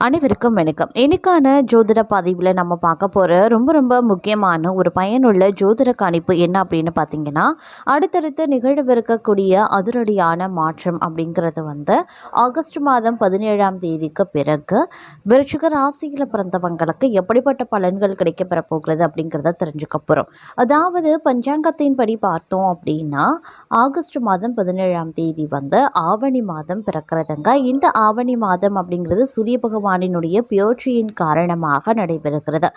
அனைவருக்கும் வணக்கம். இன்னைக்கான ஜோதிட பதிவில் நம்ம பார்க்க போகிற ரொம்ப ரொம்ப முக்கியமான ஒரு பயனுள்ள ஜோதிட கணிப்பு என்ன அப்படின்னு பார்த்தீங்கன்னா அடுத்தடுத்து நிகழவிருக்கக்கூடிய அதிரடியான மாற்றம் அப்படிங்கிறது வந்து ஆகஸ்ட் மாதம் பதினேழாம் தேதிக்கு பிறகு விருச்சிக ராசியில் பிறந்தவங்களுக்கு எப்படிப்பட்ட பலன்கள் கிடைக்கப்பெற போகிறது அப்படிங்கிறத தெரிஞ்சுக்க போகிறோம் அதாவது பஞ்சாங்கத்தின்படி பார்த்தோம் அப்படின்னா ஆகஸ்ட் மாதம் பதினேழாம் தேதி வந்து ஆவணி மாதம் பிறக்கிறதுங்க. இந்த ஆவணி மாதம் அப்படிங்கிறது சூரிய பகவானினுடைய பியர்ச்சியின் காரணமாக நடைபெறுகிறது.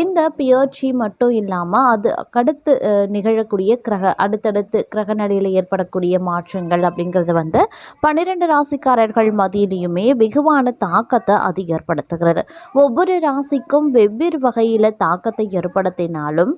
இந்த பியர்ச்சி மட்டும் இல்லாமல் அது அடுத்து நிகழக்கூடிய கிரக அடுத்தடுத்து கிரக நடையில் ஏற்படக்கூடிய மாற்றங்கள் அப்படிங்கிறது வந்து பன்னிரெண்டு ராசிக்காரர்கள் மத்தியிலையுமே வெகுவான தாக்கத்தை அது ஏற்படுத்துகிறது. ஒவ்வொரு ராசிக்கும் வெவ்வேறு வகையில் தாக்கத்தை ஏற்படுத்தினாலும்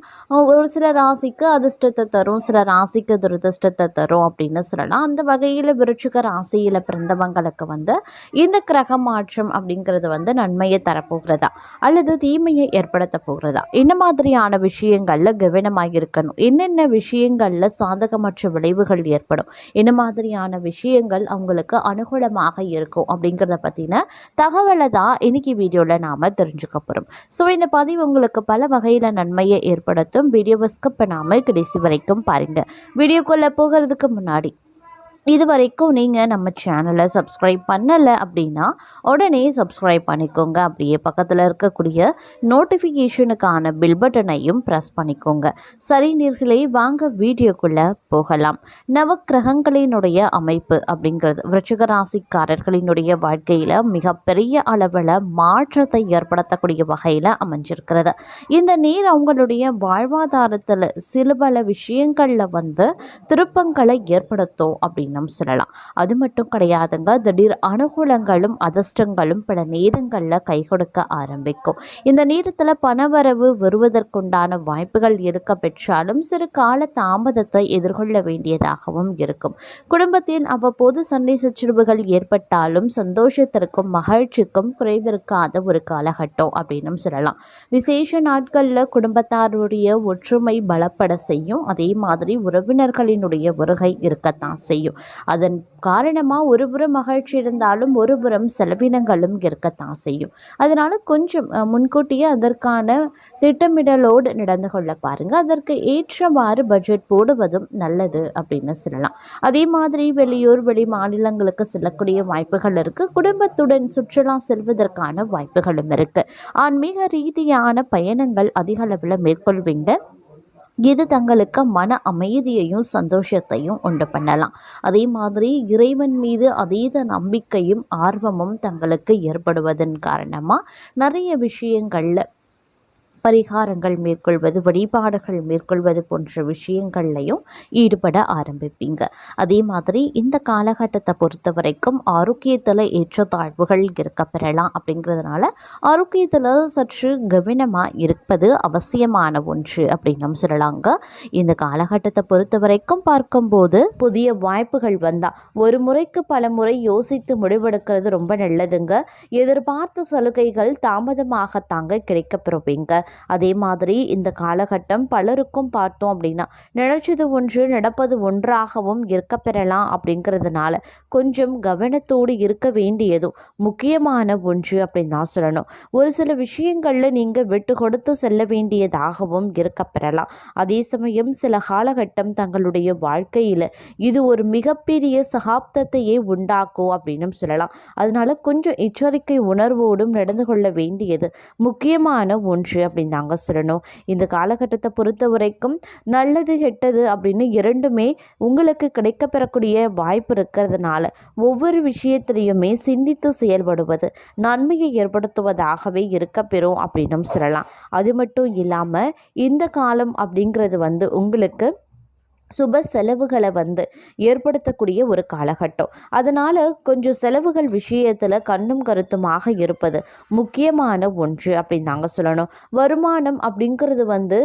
ஒரு சில ராசிக்கு அதிர்ஷ்டத்தை தரும் சில ராசிக்கு துரதிர்ஷ்டத்தை தரும் அப்படின்னு சொல்லலாம். அந்த வகையில் விருச்சிக ராசியில் பிறந்தவங்களுக்கு வந்து இந்த கிரக மாற்றம் அப்படிங்கிறது வந்து நன்மையை தரப்போகிறதா? அல்லது தீமையை ஏற்படுத்த போகிறதா? என்ன மாதிரியான விஷயங்களில் கவனமாக இருக்கணும்? என்னென்ன விஷயங்களில் சாதகமற்ற விளைவுகள் ஏற்படும்? என்ன மாதிரியான விஷயங்கள் அவங்களுக்கு அனுகூலமாக இருக்கும்? அப்படிங்கிறத பற்றின தகவலை தான் இன்னைக்கு வீடியோவில் நாம் தெரிஞ்சுக்க போகிறோம் ஸோ இந்த பதிவு உங்களுக்கு பல வகையில் நன்மையை ஏற்படுத்தும். வீடியோவை ஸ்கிப் பண்ணாமல் கடைசி வரைக்கும் பாருங்கள் வீடியோக்குள்ளே போகிறதுக்கு முன்னாடி இது வரைக்கும் நீங்கள் நம்ம சேனலை சப்ஸ்கிரைப் பண்ணலை அப்படின்னா உடனே சப்ஸ்கிரைப் பண்ணிக்கோங்க. அப்படியே பக்கத்தில் இருக்கக்கூடிய நோட்டிஃபிகேஷனுக்கான பில் பட்டனையும் ப்ரெஸ் பண்ணிக்கோங்க. சரி நீர்களே வாங்க வீடியோக்குள்ளே போகலாம். நவக்கிரகங்களினுடைய அமைப்பு அப்படிங்கிறது விருச்சிக ராசிக்காரர்களினுடைய வாழ்க்கையில் மிகப்பெரிய அளவில் மாற்றத்தை ஏற்படுத்தக்கூடிய வகையில் அமைஞ்சிருக்கிறது. இந்த நீர் அவங்களுடைய வாழ்வாதாரத்தில் சில பல விஷயங்களில் வந்து திருப்பங்களை ஏற்படுத்தும் அப்படின்னு சொல்லலாம். அது மட்டும் கிடையாதுங்க. திடீர் அனுகூலங்களும் அதிர்ஷ்டங்களும் பல நேரங்களில் கை கொடுக்க ஆரம்பிக்கும். இந்த நேரத்தில் பணவரவு வருவதற்குண்டான வாய்ப்புகள் இருக்க பெற்றாலும் சிறு கால தாமதத்தை எதிர்கொள்ள வேண்டியதாகவும் இருக்கும். குடும்பத்தில் அவ்வப்போது சண்டை சச்சரவுகள் ஏற்பட்டாலும் சந்தோஷத்திற்கும் மகிழ்ச்சிக்கும் குறைவிருக்காத ஒரு காலகட்டம் அப்படின்னு சொல்லலாம். விசேஷ நாட்களில் குடும்பத்தாருடைய ஒற்றுமை பலப்பட செய்யும். அதே மாதிரி உறவினர்களினுடைய வருகை இருக்கத்தான் செய்யும். அதன் காரணமாக ஒருபுறம் மகிழ்ச்சி இருந்தாலும் ஒருபுறம் செலவினங்களும் இருக்கத்தான் செய்யும். அதனால கொஞ்சம் முன்கூட்டியே அதற்கான திட்டமிடலோடு நடந்து கொள்ள பாருங்க. அதற்கு ஏற்றவாறு பட்ஜெட் போடுவதும் நல்லது அப்படின்னு சொல்லலாம். அதே மாதிரி வெளியூர் வெளி மாநிலங்களுக்கு செல்லக்கூடிய வாய்ப்புகள் இருக்கு. குடும்பத்துடன் சுற்றுலா செல்வதற்கான வாய்ப்புகளும் இருக்கு. ஆன்மீக ரீதியான பயணங்கள் அதிக அளவில் மேற்கொள்வீங்க. இது தங்களுக்கு மன அமைதியையும் சந்தோஷத்தையும் உண்டு பண்ணலாம். அதே மாதிரி இறைவன் மீது அதீத நம்பிக்கையும் ஆர்வமும் தங்களுக்கு ஏற்படுவதன் காரணமாக நிறைய விஷயங்களில் பரிகாரங்கள் மேற்கொள்வது வழிபாடுகள் மேற்கொள்வது போன்ற விஷயங்கள்லையும் ஈடுபட ஆரம்பிப்பீங்க. அதே மாதிரி இந்த காலகட்டத்தை பொறுத்த வரைக்கும் ஆரோக்கியத்தில் ஏற்றத்தாழ்வுகள் இருக்க பெறலாம் அப்படிங்கிறதுனால ஆரோக்கியத்தில் சற்று கவனமாக இருப்பது அவசியமான ஒன்று அப்படின்னு நம்ம சொல்லலாங்க. இந்த காலகட்டத்தை பொறுத்த வரைக்கும் பார்க்கும்போது புதிய வாய்ப்புகள் வந்தால் ஒரு முறைக்கு பல முறை யோசித்து முடிவெடுக்கிறது ரொம்ப நல்லதுங்க. எதிர்பார்த்த சலுகைகள் தாமதமாகத்தாங்க கிடைக்கப்பெறுவீங்க அதே மாதிரி இந்த காலகட்டம் பலருக்கும் பார்த்தோம் அப்படின்னா நினைச்சது ஒன்று நடப்பது ஒன்றாகவும் இருக்க பெறலாம் அப்படிங்கிறதுனால கொஞ்சம் கவனத்தோடு இருக்க வேண்டியதும் முக்கியமான ஒன்று அப்படின்னு தான் சொல்லணும். ஒரு சில விஷயங்களில் நீங்கள் விட்டு கொடுத்து செல்ல வேண்டியதாகவும் இருக்க பெறலாம். அதே சமயம் சில காலகட்டம் தங்களுடைய வாழ்க்கையில் இது ஒரு மிகப்பெரிய சகாப்தத்தையே உண்டாக்கும் அப்படின்னு சொல்லலாம். அதனால கொஞ்சம் எச்சரிக்கை உணர்வோடும் நடந்து கொள்ள வேண்டியது முக்கியமான ஒன்று அப்படின்னு தாங்க சொல்லணும். இந்த காலகட்டத்தை பொறுத்த வரைக்கும் நல்லது கெட்டது அப்படின்னு இரண்டுமே உங்களுக்கு கிடைக்கப்பெறக்கூடிய வாய்ப்பு இருக்கிறதுனால ஒவ்வொரு விஷயத்திலையுமே சிந்தித்து செயல்படுவது நன்மையை ஏற்படுத்துவதாகவே இருக்க பெறும் அப்படின்னும் சொல்லலாம். அது மட்டும் இல்லாமல் இந்த காலம் அப்படிங்கிறது வந்து உங்களுக்கு சுப செலவுகளை வந்து ஏற்படுத்தக்கூடிய ஒரு காலகட்டம். அதனால் கொஞ்சம் செலவுகள் விஷயத்தில் கண்ணும் கருத்துமாக இருப்பது முக்கியமான ஒன்று அப்படின்னு நாங்கள் சொல்லணும். வருமானம் அப்படிங்கிறது வந்து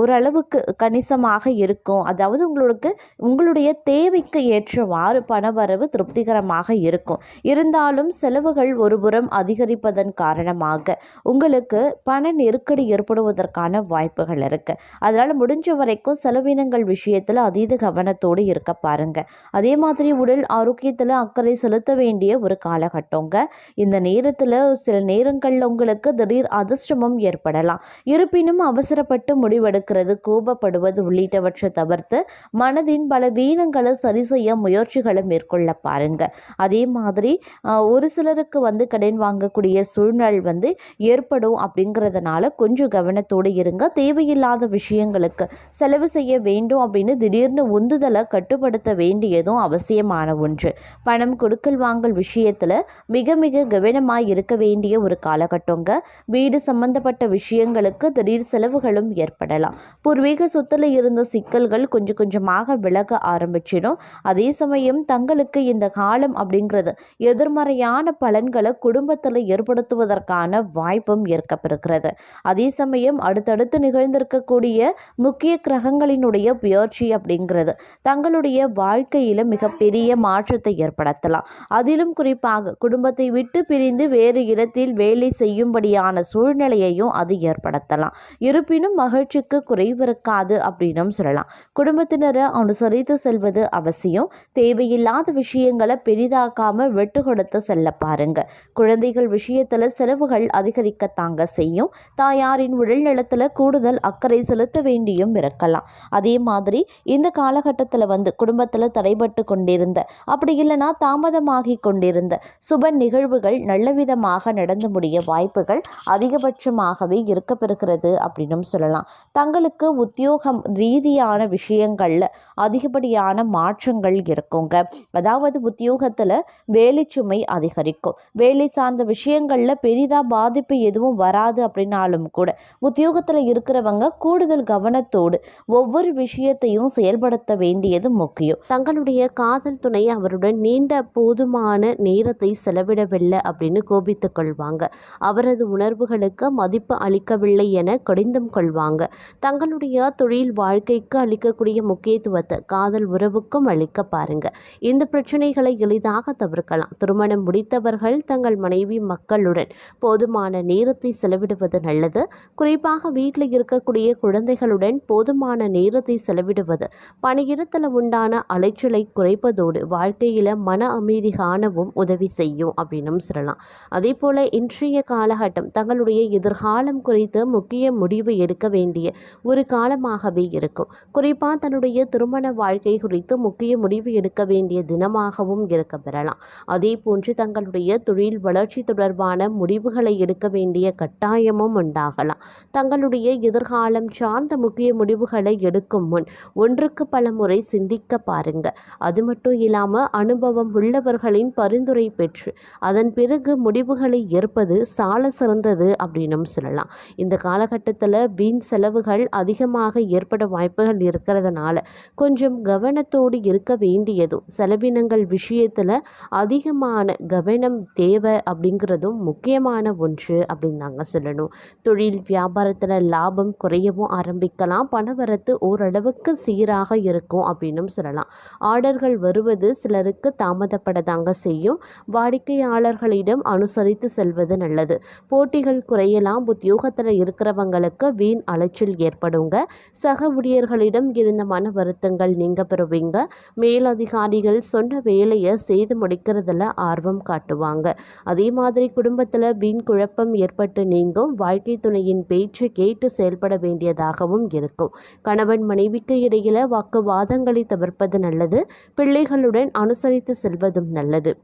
ஓரளவுக்கு கணிசமாக இருக்கும். அதாவது உங்களுக்கு உங்களுடைய தேவைக்கு ஏற்றவாறு பணவரவு திருப்திகரமாக இருக்கும். இருந்தாலும் செலவுகள் ஒருபுறம் அதிகரிப்பதன் காரணமாக உங்களுக்கு பண நெருக்கடி ஏற்படுவதற்கான வாய்ப்புகள் இருக்குது அதனால் முடிஞ்ச வரைக்கும் செலவினங்கள் விஷயம் விஷயத்தில் அதீத கவனத்தோடு இருக்க பாருங்க. அதே மாதிரி உடல் ஆரோக்கியத்தில் அக்கறை செலுத்த வேண்டிய ஒரு காலகட்டங்க. இந்த நேரத்தில் சில நேரங்களில் உங்களுக்கு திடீர் அதிர்ஷ்டமும் ஏற்படலாம். இருப்பினும் அவசரப்பட்டு முடிவெடுக்கிறது கோபப்படுவது உள்ளிட்டவற்றை தவிர்த்து மனதின் பல வீனங்களை சரி செய்ய முயற்சிகளை மேற்கொள்ள பாருங்க. அதே மாதிரி ஒரு சிலருக்கு வந்து கடன் வாங்கக்கூடிய சூழ்நிலை வந்து ஏற்படும் அப்படிங்கிறதுனால கொஞ்சம் கவனத்தோடு இருங்க. தேவையில்லாத விஷயங்களுக்கு செலவு செய்ய வேண்டும் அப்படின்னு அப்படின்னு திடீர்னு உந்துதலை கட்டுப்படுத்த வேண்டியதும் அவசியமான ஒன்று. பணம் கொடுக்கல் வாங்கல் விஷயத்தில் மிக மிக கவனமாக இருக்க வேண்டிய ஒரு காலகட்டங்க. வீடு சம்பந்தப்பட்ட விஷயங்களுக்கு திடீர் செலவுகளும் ஏற்படலாம். பூர்வீக சொத்தில் இருந்த சிக்கல்கள் கொஞ்சம் கொஞ்சமாக விலக ஆரம்பிச்சிடும். அதே சமயம் தங்களுக்கு இந்த காலம் அப்படிங்கிறது எதிர்மறையான பலன்களை குடும்பத்தில் ஏற்படுத்துவதற்கான வாய்ப்பும் ஏற்கப்பெறுகிறது அதே சமயம் அடுத்தடுத்து நிகழ்ந்திருக்கக்கூடிய முக்கிய கிரகங்களினுடைய முயற்சி அப்படிங்கிறது தங்களுடைய வாழ்க்கையில் மிகப்பெரிய மாற்றத்தை ஏற்படுத்தலாம். அதிலும் குறிப்பாக குடும்பத்தை விட்டு பிரிந்து வேறு இடத்தில் வேலை செய்யும்படியான சூழ்நிலையையும் அது ஏற்படுத்தலாம். இருப்பினும் மகிழ்ச்சிக்கு குறைவிருக்காது அப்படின்னும் சொல்லலாம். குடும்பத்தினரை அனுசரித்து செல்வது அவசியம். தேவையில்லாத விஷயங்களை பெரிதாக்காம விட்டு கொடுத்து செல்ல பாருங்க. குழந்தைகள் விஷயத்துல செலவுகள் அதிகரிக்கத்தாங்க செய்யும். தாயாரின் உடல் நலத்தில் கூடுதல் அக்கறை செலுத்த வேண்டியும் இருக்கலாம். அதே மாதிரி இந்த காலகட்டத்தில் வந்து குடும்பத்தில் தடைபட்டு கொண்டிருந்த அப்படி இல்லைன்னா தாமதமாகி கொண்டிருந்த சுப நிகழ்வுகள் நல்ல விதமாக நடந்து முடிய வாய்ப்புகள் அதிகபட்சமாகவே இருக்கப்பெறுகிறது அப்படின்னும் சொல்லலாம். தங்களுக்கு உத்தியோகம் ரீதியான விஷயங்களில் அதிகப்படியான மாற்றங்கள் இருக்குங்க. அதாவது உத்தியோகத்தில் வேலைச்சுமை அதிகரிக்கும். வேலை சார்ந்த விஷயங்களில் பெரிதாக பாதிப்பு எதுவும் வராது அப்படின்னாலும் கூட உத்தியோகத்தில் இருக்கிறவங்க கூடுதல் கவனத்தோடு ஒவ்வொரு விஷயத்தையும் செயல்படுத்த வேண்டியது முக்கியம். தங்களுடைய காதல் துணை அவருடன் நீண்ட போதுமான நேரத்தை செலவிடவில்லை அப்படின்னு கோபித்துக் கொள்வாங்க. அவரது உணர்வுகளுக்கு மதிப்பு அளிக்கவில்லை என கடிந்தம் கொள்வாங்க. தங்களுடைய தொழில் வாழ்க்கைக்கு அளிக்கக்கூடிய முக்கியத்துவத்தை காதல் உறவுக்கும் அளிக்க பாருங்க. இந்த பிரச்சனைகளை எளிதாக தவிர்க்கலாம். திருமணம் முடித்தவர்கள் தங்கள் மனைவி மக்களுடன் போதுமான நேரத்தை செலவிடுவது நல்லது. குறிப்பாக வீட்டில் இருக்கக்கூடிய குழந்தைகளுடன் போதுமான நேரத்தை விடுவது பணியிடத்தில் உண்டான அலைச்சலை குறைப்பதோடு வாழ்க்கையில் மன அமைதி காணவும் உதவி செய்யும் அப்படின்னும் சொல்லலாம். அதே போல் இன்றைய காலகட்டம் தங்களுடைய எதிர்காலம் குறித்து முக்கிய முடிவு எடுக்க வேண்டிய ஒரு காலமாகவே இருக்கும். குறிப்பாக தன்னுடைய திருமண வாழ்க்கை குறித்து முக்கிய முடிவு எடுக்க வேண்டிய தினமாகவும் இருக்க பெறலாம். அதே போன்று தங்களுடைய தொழில் வளர்ச்சி தொடர்பான முடிவுகளை எடுக்க வேண்டிய கட்டாயமும் உண்டாகலாம். தங்களுடைய எதிர்காலம் சார்ந்த முக்கிய முடிவுகளை எடுக்கும் முன் ஒன்றுக்கு பல முறை சிந்திக்க பாருங்க. அது மட்டும் இல்லாமல் அனுபவம் உள்ளவர்களின் பரிந்துரை பெற்று அதன் பிறகு முடிவுகளை ஏற்பது சால சிறந்தது அப்படின்னும் சொல்லலாம். இந்த காலகட்டத்தில் வீண் செலவுகள் அதிகமாக ஏற்பட வாய்ப்புகள் இருக்கிறதுனால கொஞ்சம் கவனத்தோடு இருக்க வேண்டியதும் செலவினங்கள் விஷயத்தில் அதிகமான கவனம் தேவை அப்படிங்கிறதும் முக்கியமான ஒன்று அப்படின்னு தாங்க சொல்லணும். தொழில் வியாபாரத்தில் லாபம் குறையவும் ஆரம்பிக்கலாம். பணவரத்து ஓரளவுக்கு சீராக இருக்கும் அப்படின்னும் சொல்லலாம். ஆர்டர்கள் வருவது சிலருக்கு தாமதப்படதாங்க செய்யும். வாடிக்கையாளர்களிடம் அனுசரித்து செல்வது நல்லது. போட்டிகள் குறையலாம். உத்தியோகத்தில் இருக்கிறவங்களுக்கு வீண் அலைச்சல் ஏற்படுங்க. சக ஊழியர்களிடம் இருந்த மன வருத்தங்கள் நீங்க பெறுவீங்க. மேலதிகாரிகள் சொன்ன வேலையை செய்து முடிக்கிறதுல ஆர்வம் காட்டுவாங்க. அதே மாதிரி குடும்பத்தில் வீண் குழப்பம் ஏற்பட்டு நீங்கும். வாழ்க்கை துணையின் பேச்சு கேட்டு செயல்பட வேண்டியதாகவும் இருக்கும். கணவன் மனைவிக்கு இடையில வாக்குவாதங்களை தவிர்ப்பது நல்லது. பிள்ளைகளுடன் அனுசரித்து செல்வதும் நல்லது.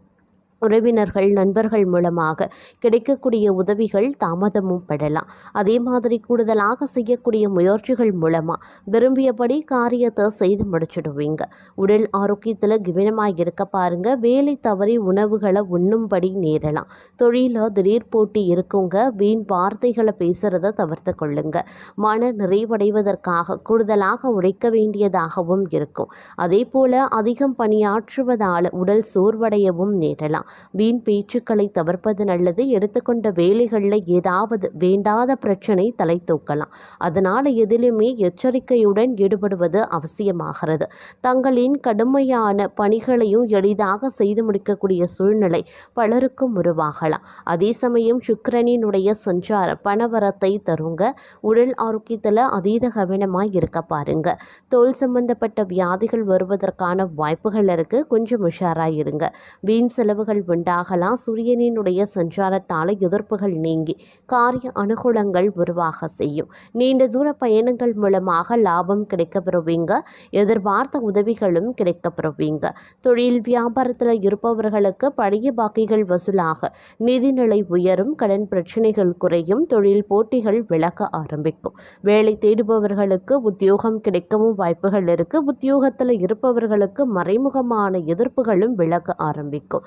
உறவினர்கள் நண்பர்கள் மூலமாக கிடைக்கக்கூடிய உதவிகள் தாமதமும் படலாம். அதே மாதிரி கூடுதலாக செய்யக்கூடிய முயற்சிகள் மூலமாக விரும்பியபடி காரியத்தை செய்து முடிச்சிடுவீங்க. உடல் ஆரோக்கியத்தில் கவனமாக இருக்க பாருங்க. வேலை தவறி உணவுகளை உண்ணும்படி நேரலாம். தொழிலில் திடீர் போட்டி இருக்குங்க. வீண் வார்த்தைகளை பேசுகிறத தவிர்த்து கொள்ளுங்க. மன நிறைவடைவதற்காக கூடுதலாக உழைக்க வேண்டியதாகவும் இருக்கும். அதே போல் அதிகம் பணியாற்றுவதால் உடல் சோர்வடையவும் நேரலாம். வீண் பேச்சுக்களை தவிர்ப்பது நல்லது. எடுத்துக்கொண்ட வேலைகளில் ஏதாவது வேண்டாத பிரச்சனை தலை தூக்கலாம். அதனால் எதிலுமே எச்சரிக்கையுடன் ஈடுபடுவது அவசியமாகிறது. தங்களின் கடுமையான பணிகளையும் எளிதாக செய்து முடிக்கக்கூடிய சூழ்நிலை பலருக்கும் உருவாகலாம். அதே சமயம் சுக்கிரனினுடைய சஞ்சாரம் பணவரத்தை தருங்க உடல் ஆரோக்கியத்தில் அதீத கவனமாக இருக்க பாருங்க. தோல் சம்பந்தப்பட்ட வியாதிகள் வருவதற்கான வாய்ப்புகள் இருக்கு. கொஞ்சம் உஷாராக இருங்க வீண் செலவுகள் உண்டாகலாம். சூரியனினுடைய சஞ்சாரத்தால் எதிர்ப்புகள் நீங்கி காரிய அனுகூலங்கள் உருவாக செய்யும். நீண்ட தூர பயணங்கள் மூலமாக லாபம் கிடைக்கப்பெறுவீங்க. எதிர்பார்த்த உதவிகளும் கிடைக்கப்பெறுவீங்க. தொழில் வியாபாரத்தில் இருப்பவர்களுக்கு பழைய பாக்கிகள் வசூலாக நிதிநிலை உயரும் கடன் பிரச்சனைகள் குறையும் தொழில் போட்டிகள் விலக ஆரம்பிக்கும். வேலை தேடுபவர்களுக்கு உத்தியோகம் கிடைக்கவும் வாய்ப்புகள் இருக்கு. உத்தியோகத்தில் இருப்பவர்களுக்கு மறைமுகமான எதிர்ப்புகளும் விலக ஆரம்பிக்கும்.